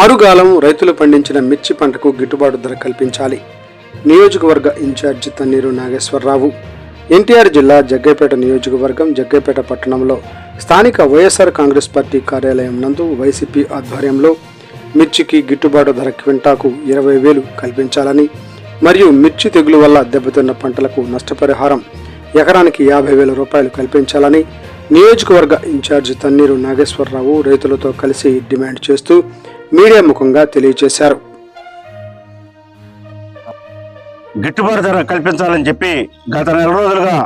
ఆరుగాలం రైతులు పండించిన మిర్చి పంటకు గిట్టుబాటు ధర కల్పించాలి. నియోజకవర్గ ఇన్ఛార్జి తన్నీరు నాగేశ్వరరావు. ఎన్టీఆర్ జిల్లా జగ్గైపేట నియోజకవర్గం జగ్గైపేట పట్టణంలో స్థానిక వైఎస్ఆర్ కాంగ్రెస్ పార్టీ కార్యాలయం నందు వైసీపీ ఆధ్వర్యంలో మిర్చికి గిట్టుబాటు ధర క్వింటాకు ఇరవై వేలు కల్పించాలని మరియు మిర్చి తెగులు వల్ల దెబ్బతిన్న పంటలకు నష్టపరిహారం ఎకరానికి యాభై వేల రూపాయలు కల్పించాలని నియోజకవర్గ ఇన్ఛార్జి తన్నీరు నాగేశ్వరరావు రైతులతో కలిసి డిమాండ్ చేస్తూ మీడియా ముఖంగా తెలియజేశారు. గిట్టుబాటు ధర కల్పించాలని చెప్పి గత నెల రోజులుగా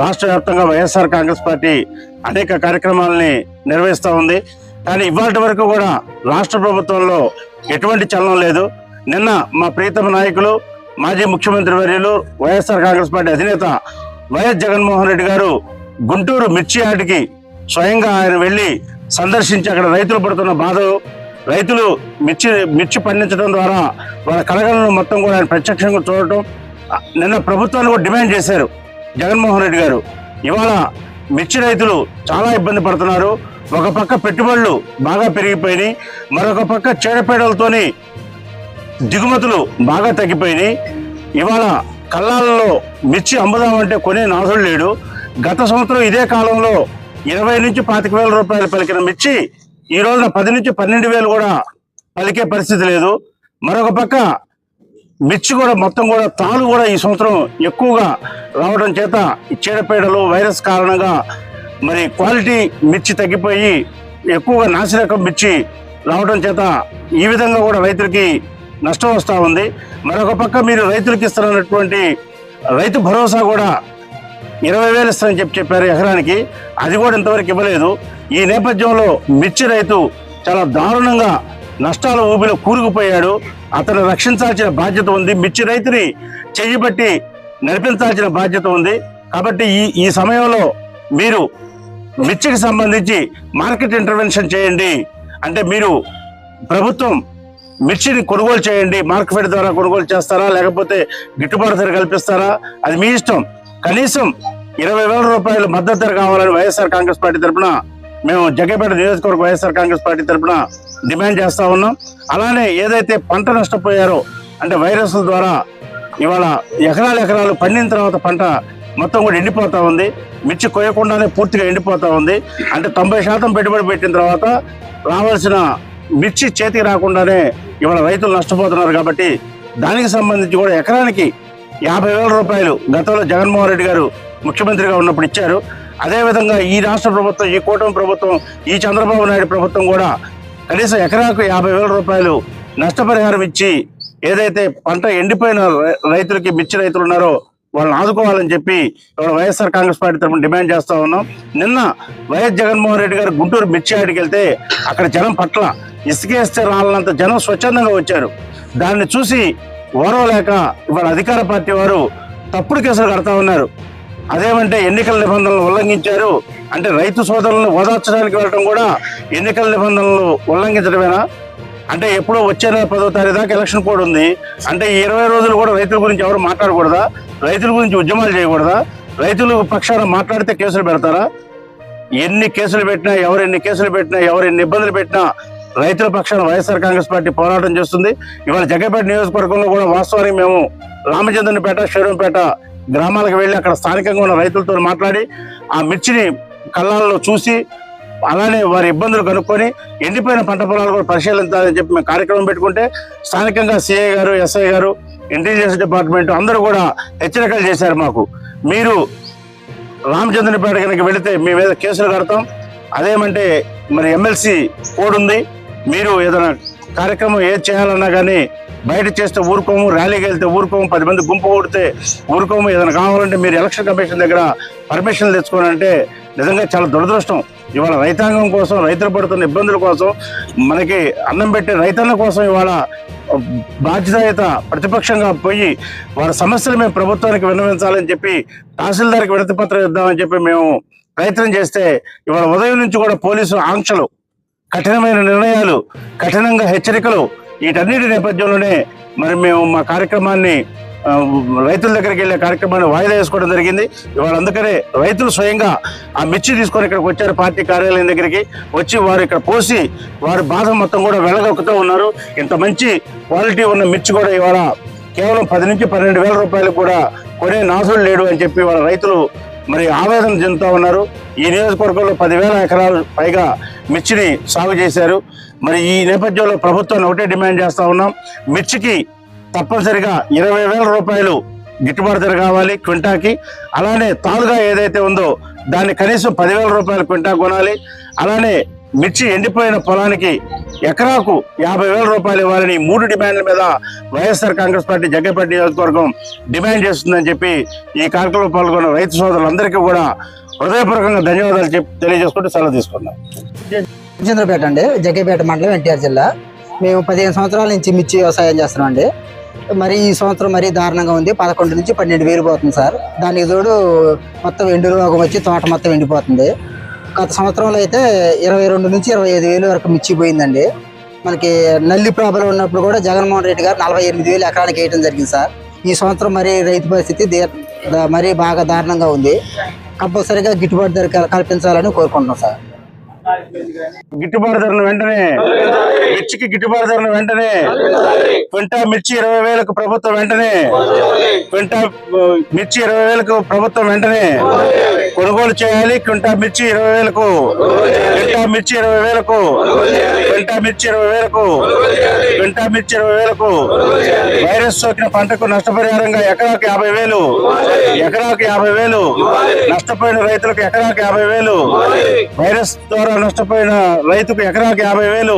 రాష్ట్ర వ్యాప్తంగా వైఎస్ఆర్ కాంగ్రెస్ పార్టీ అనేక కార్యక్రమాలని నిర్వహిస్తూ ఉంది. కానీ ఇవాటి వరకు కూడా రాష్ట్ర ప్రభుత్వంలో ఎటువంటి చలనం లేదు. నిన్న మా ప్రీతమ నాయకులు మాజీ ముఖ్యమంత్రి వర్యులు వైఎస్ఆర్ కాంగ్రెస్ పార్టీ అధినేత వైఎస్ జగన్మోహన్ రెడ్డి గారు గుంటూరు మిర్చి యార్డ్కి స్వయంగా ఆయన వెళ్ళి సందర్శించి అక్కడ రైతులు పడుతున్న బాధలు రైతులు మిర్చి మిర్చి పండించడం ద్వారా వాళ్ళ కలగలను మొత్తం కూడా ఆయన ప్రత్యక్షంగా చూడటం నిన్న ప్రభుత్వాన్ని కూడా డిమాండ్ చేశారు జగన్మోహన్ రెడ్డి గారు. ఇవాళ మిర్చి రైతులు చాలా ఇబ్బంది పడుతున్నారు. ఒక పక్క పెట్టుబడులు బాగా పెరిగిపోయినాయి. మరొక పక్క చీడపీడలతోని దిగుమతులు బాగా తగ్గిపోయినాయి. ఇవాళ కళ్ళాలలో మిర్చి అమ్ముదామంటే కొనే నాథుడు లేడు. గత సంవత్సరం ఇదే కాలంలో ఇరవై నుంచి పాతిక వేల రూపాయలు పలికిన మిర్చి ఈ రోజున పది నుంచి పన్నెండు వేలు కూడా పలికే పరిస్థితి లేదు. మరొక పక్క మిర్చి కూడా మొత్తం కూడా తాలు కూడా ఈ సంవత్సరం ఎక్కువగా రావడం చేత చీడపీడలు వైరస్ కారణంగా మరి క్వాలిటీ మిర్చి తగ్గిపోయి ఎక్కువగా నాసిరకం మిర్చి రావడం చేత ఈ విధంగా కూడా రైతులకి నష్టం వస్తూ ఉంది. మరొక పక్క మీరు రైతులకు ఇస్తున్నటువంటి రైతు భరోసా కూడా ఇరవై వేలు ఇస్తారని చెప్పి చెప్పారు ఎకరానికి. అది కూడా ఇంతవరకు ఇవ్వలేదు. ఈ నేపథ్యంలో మిర్చి రైతు చాలా దారుణంగా నష్టాల ఊబిలో కూరుకుపోయాడు. అతను రక్షించాల్సిన బాధ్యత ఉంది. మిర్చి రైతుని చేయబట్టి నడిపించాల్సిన బాధ్యత ఉంది. కాబట్టి ఈ ఈ సమయంలో మీరు మిర్చికి సంబంధించి మార్కెట్ ఇంటర్వెన్షన్ చేయండి. అంటే మీరు ప్రభుత్వం మిర్చిని కొనుగోలు చేయండి. మార్కెట్ ద్వారా కొనుగోలు చేస్తారా? లేకపోతే గిట్టుబాటు ధర కల్పిస్తారా? అది మీ ఇష్టం. కనీసం ఇరవై వేల రూపాయలు మద్దతు ధర కావాలని వైఎస్ఆర్ కాంగ్రెస్ పార్టీ తరఫున మేము జగ్గపేట నియోజకవర్గ వైఎస్ఆర్ కాంగ్రెస్ పార్టీ తరఫున డిమాండ్ చేస్తా ఉన్నాం. అలానే ఏదైతే పంట నష్టపోయారో అంటే వైరస్ల ద్వారా ఇవాళ ఎకరాలు ఎకరాలు పండిన తర్వాత పంట మొత్తం కూడా ఎండిపోతూ ఉంది. మిర్చి కొయ్యకుండానే పూర్తిగా ఎండిపోతూ ఉంది. అంటే తొంభై శాతం పెట్టుబడి పెట్టిన తర్వాత రావాల్సిన మిర్చి చేతికి రాకుండానే ఇవాళ రైతులు నష్టపోతున్నారు కాబట్టి దానికి సంబంధించి కూడా ఎకరానికి యాభై వేల రూపాయలు గతంలో జగన్మోహన్ రెడ్డి గారు ముఖ్యమంత్రిగా ఉన్నప్పుడు ఇచ్చారు. అదేవిధంగా ఈ రాష్ట్ర ప్రభుత్వం ఈ కూటమి ప్రభుత్వం ఈ చంద్రబాబు నాయుడు ప్రభుత్వం కూడా కనీసం ఎకరాకు యాభై వేల రూపాయలు నష్టపరిహారం ఇచ్చి ఏదైతే పంట ఎండిపోయిన రై- రైతులకి మిచ్చి రైతులు ఉన్నారో వాళ్ళని ఆదుకోవాలని చెప్పి ఇక్కడ వైఎస్ఆర్ కాంగ్రెస్ పార్టీ తరఫున డిమాండ్ చేస్తా ఉన్నాం. నిన్న వైఎస్ జగన్మోహన్ రెడ్డి గారు గుంటూరు మిర్చి ఆడికి వెళ్తే అక్కడ జనం పట్ల ఇసుకేస్తే రాళ్ళంత జనం స్వచ్ఛందంగా వచ్చారు. దాన్ని చూసి ఓరవలేక ఇవాళ అధికార పార్టీ వారు తప్పుడు కేసులు కడతా ఉన్నారు. అదేమంటే ఎన్నికల నిబంధనలు ఉల్లంఘించారు. అంటే రైతు సోదరులను ఓదార్చడానికి వెళ్ళడం కూడా ఎన్నికల నిబంధనలు ఉల్లంఘించడమేనా? అంటే ఎప్పుడో వచ్చే నెల పదో తారీఖు దాకా ఎలక్షన్ కోడ్ ఉంది. అంటే ఇరవై రోజులు కూడా రైతుల గురించి ఎవరు మాట్లాడకూడదా? రైతుల గురించి ఉద్యమాలు చేయకూడదా? రైతులు పక్షాన మాట్లాడితే కేసులు పెడతారా? ఎన్ని కేసులు పెట్టినా ఎవరు ఎన్ని కేసులు పెట్టినా ఎవరు ఎన్ని ఇబ్బందులు పెట్టినా రైతుల పక్షాన వైఎస్ఆర్ కాంగ్రెస్ పార్టీ పోరాటం చేస్తుంది. ఇవాళ జగ్గపేట నియోజకవర్గంలో కూడా వాస్తవానికి మేము రామచంద్రన్పేట శరీరంపేట గ్రామాలకు వెళ్ళి అక్కడ స్థానికంగా ఉన్న రైతులతో మాట్లాడి ఆ మిర్చిని కళ్ళాలలో చూసి అలానే వారి ఇబ్బందులు కనుక్కొని ఎండిపోయిన పంట పొలాలు కూడా పరిశీలించాలని చెప్పి మేము కార్యక్రమం పెట్టుకుంటే స్థానికంగా సిఐ గారు ఎస్ఐ గారు ఇంటెలిజెన్స్ డిపార్ట్మెంట్ అందరూ కూడా హెచ్చరికలు చేశారు మాకు. మీరు రామచంద్రపేట కనుక వెళితే మీ మీద కేసులు కడతాం. అదేమంటే మరి ఎమ్మెల్సీ కోడ్ ఉంది. మీరు ఏదైనా కార్యక్రమం ఏది చేయాలన్నా కానీ బయట చేస్తే ఊరుకోము ర్యాలీకి వెళ్తే ఊరుకోము పది మంది గుంపు కొడితే ఊరుకోము. ఏదైనా కావాలంటే మీరు ఎలక్షన్ కమిషన్ దగ్గర పర్మిషన్ తెచ్చుకోనంటే నిజంగా చాలా దురదృష్టం. ఇవాళ రైతాంగం కోసం రైతులు పడుతున్న ఇబ్బందుల కోసం మనకి అన్నం పెట్టే రైతన్న కోసం ఇవాళ బాధ్యత ప్రతిపక్షంగా పోయి వారి సమస్యలు మేము ప్రభుత్వానికి విన్నవించాలని చెప్పి తహసీల్దార్కి విడతి పత్రం ఇద్దామని చెప్పి మేము ప్రయత్నం చేస్తే ఇవాళ ఉదయం నుంచి కూడా పోలీసులు ఆంక్షలు కఠినమైన నిర్ణయాలు కఠినంగా హెచ్చరికలు వీటన్నిటి నేపథ్యంలోనే మరి మేము మా కార్యక్రమాన్ని రైతుల దగ్గరికి వెళ్ళే కార్యక్రమాన్ని వాయిదా వేసుకోవడం జరిగింది. ఇవాళ అందుకనే రైతులు స్వయంగా ఆ మిర్చి తీసుకొని ఇక్కడికి వచ్చారు పార్టీ కార్యాలయం దగ్గరికి. వచ్చి వారు ఇక్కడ పోసి వారి బాధ మొత్తం కూడా వెళ్ళగొక్కుతూ ఉన్నారు. ఇంత మంచి క్వాలిటీ ఉన్న మిర్చి కూడా ఇవాళ కేవలం పది నుంచి పన్నెండు వేల రూపాయలు కూడా కొనే నాసులు లేడు అని చెప్పి వాళ్ళ రైతులు మరి ఆవేదన చెందుతూ ఉన్నారు. ఈ నియోజకవర్గంలో పదివేల ఎకరాలు పైగా మిర్చిని సాగు చేశారు. మరి ఈ నేపథ్యంలో ప్రభుత్వాన్ని ఒకటే డిమాండ్ చేస్తూ ఉన్నాం. మిర్చికి తప్పనిసరిగా ఇరవై వేల రూపాయలు గిట్టుబాటు ధర కావాలి క్వింటాకి. అలానే తాలుగా ఏదైతే ఉందో దాన్ని కనీసం పదివేల రూపాయలు క్వింటా కొనాలి. అలానే మిర్చి ఎండిపోయిన పొలానికి ఎకరాకు యాభై వేల రూపాయలు ఇవ్వాలని మూడు డిమాండ్ల మీద వైఎస్ఆర్ కాంగ్రెస్ పార్టీ జగ్గపేట నియోజకవర్గం డిమాండ్ చేస్తుందని చెప్పి ఈ కార్యక్రమంలో పాల్గొన్న రైతు సోదరులందరికీ కూడా హృదయపూర్వకంగా ధన్యవాదాలు చెప్పి తెలియజేసుకుంటూ సెలవు తీసుకున్నాం చంద్రపేట అండి జగ్గేపేట మండలం ఎన్టీఆర్ జిల్లా. మేము పదిహేను సంవత్సరాల నుంచి మిర్చి వ్యవసాయం చేస్తున్నాం అండి మరి ఈ సంవత్సరం మరీ దారుణంగా ఉంది. పదకొండు నుంచి పన్నెండు వేలు పోతుంది సార్. దానికి తోడు మొత్తం ఎండు రోగం వచ్చి తోట మొత్తం ఎండిపోతుంది. గత సంవత్సరంలో అయితే ఇరవై రెండు నుంచి ఇరవై ఐదు వేలు వరకు మిర్చి పోయిందండి. మనకి నల్లి ప్రాబ్లం ఉన్నప్పుడు కూడా జగన్మోహన్ రెడ్డి గారు నలభై ఎనిమిది వేలు ఎకరానికి వేయడం జరిగింది సార్. ఈ సంవత్సరం మరి రైతు పరిస్థితి మరీ బాగా దారుణంగా ఉంది. కంపల్సరీగా గిట్టుబాటు ధర కల్పించాలని కోరుకుంటున్నాం సార్. గిట్టుబాటు ధరను వెంటనే మిర్చికి గిట్టుబాటు ధరను వెంటనే క్వింటా మిర్చి ఇరవై వేలకు ప్రభుత్వం వెంటనే క్వింటా మిర్చి ఇరవై వేలకు ప్రభుత్వం వెంటనే కొనుగోలు చేయాలి. క్వింటా మిర్చి ఇరవై వేలకు క్వింటా మిర్చి ఇరవై వేలకు క్వింటా మిర్చి ఇరవై వేలకు క్వింటా మిర్చి ఇరవై వేలకు వైరస్ సోకిన పంటకు నష్టపరిహారంగా ఎకరాకు యాభై వేలు ఎకరాకు యాభై వేలు నష్టపోయిన రైతులకు ఎకరాకు యాభై వేలు వైరస్ ద్వారా నష్టపోయిన రైతుకు ఎకరాకు యాభై వేలు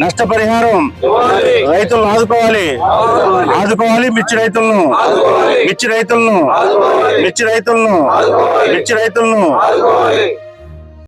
నష్టపరిహారం రైతులను ఆదుకోవాలి. ఆదుకోవాలి మిర్చి రైతులను. మిర్చి రైతులను. మిర్చి రైతులను. మిర్చి రైతులను.